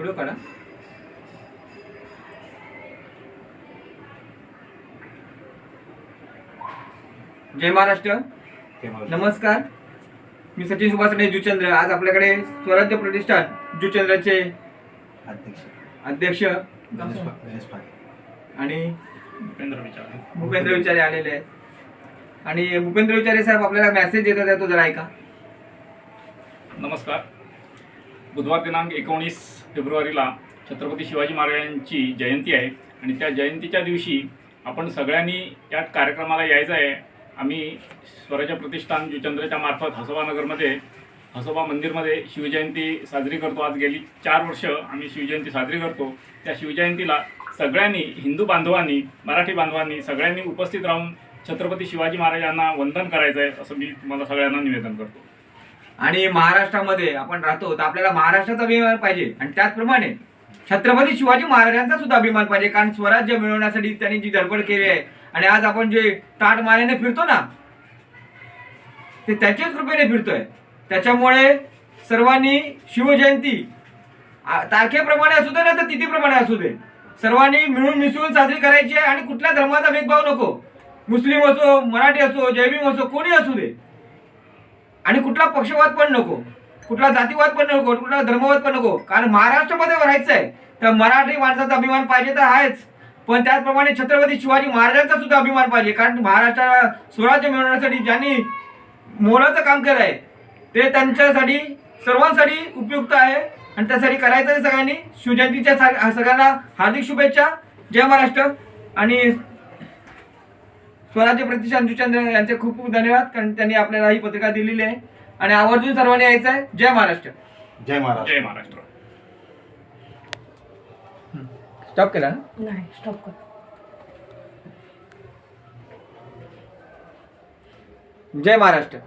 Video काढा. जय महाराष्ट्र. नमस्कार. मी सचिन सुभाष रेड्डी जुचंद्र. आज आपल्याकडे स्वराज्य प्रतिष्ठान जुचंद्रचे अध्यक्ष. अध्यक्ष. आणि भूपेंद्र विचार. आलेले आहेत. आणि भूपेंद्र विचारे साहेब आपल्याला मेसेज देतात आहे तो जरा ऐका. नमस्कार. बुधवार दिनांक एकोणीस फेब्रुवारीला छत्रपती शिवाजी महाराजांची जयंती आहे आणि त्या जयंतीच्या दिवशी आपण सगळ्यांनी या कार्यक्रमाला यायचं आहे. आम्ही स्वराज्य प्रतिष्ठान जुचंद्रच्या मार्फत हसोबा नगरमध्ये हसोबा मंदिरमध्ये शिवजयंती साजरी करतो. आज गेली चार वर्ष आम्ही शिवजयंती साजरी करतो. त्या शिवजयंतीला सगळ्यांनी हिंदू बांधवांनी मराठी बांधवांनी सगळ्यांनी उपस्थित राहून छत्रपती शिवाजी महाराजांना वंदन करायचं आहे असं मी तुम्हाला सगळ्यांना निवेदन करतो. आणि महाराष्ट्रामध्ये आपण राहतो तर आपल्याला महाराष्ट्राचा अभिमान पाहिजे. आणि त्याचप्रमाणे छत्रपती शिवाजी महाराजांचा सुद्धा अभिमान पाहिजे कारण स्वराज्य मिळवण्यासाठी त्यांनी जी धडपड केली आहे. आणि आज आपण जे ताट मानेने फिरतो ना ते त्याच्याच कृपेने फिरतोय. त्याच्यामुळे सर्वांनी शिवजयंती तारखेप्रमाणे असू दे ना तर तिथीप्रमाणे असू दे. सर्वांनी मिळून मिसळून साजरी करायची आहे आणि कुठल्या धर्माचा भेदभाव नको. मुस्लिम असो मराठी असो जैविम असो कोणी असू दे. आणि कुठला पक्षवाद पण नको. कुठला जातीवाद पण नको कुठला धर्मवाद पण नको. कारण महाराष्ट्रामध्ये राहायचं आहे तर मराठी माणसाचा अभिमान पाहिजे तर आहेच. पण त्याचप्रमाणे छत्रपती शिवाजी महाराजांचा सुद्धा अभिमान पाहिजे. कारण महाराष्ट्राला स्वराज्य मिळवण्यासाठी ज्यांनी मोलाचं काम केलं आहे ते त्यांच्यासाठी सर्वांसाठी उपयुक्त आहे. आणि त्यासाठी करायचं आहे सगळ्यांनी. शिवजयंतीच्या सा- सगळ्यांना हार्दिक शुभेच्छा. जय महाराष्ट्र. आणि स्वराज्य प्रतिष्ठान जुचंद्र यांचे खूप खूप धन्यवाद कारण त्यांनी आपल्याला ही पत्रिका दिलेली आहे. आणि आवर्जून सर्वांनी यायचं आहे जय महाराष्ट्र. जय महाराष्ट्र. जय महाराष्ट्र. स्टॉप केला ना. नाही स्टॉप कर. जय महाराष्ट्र.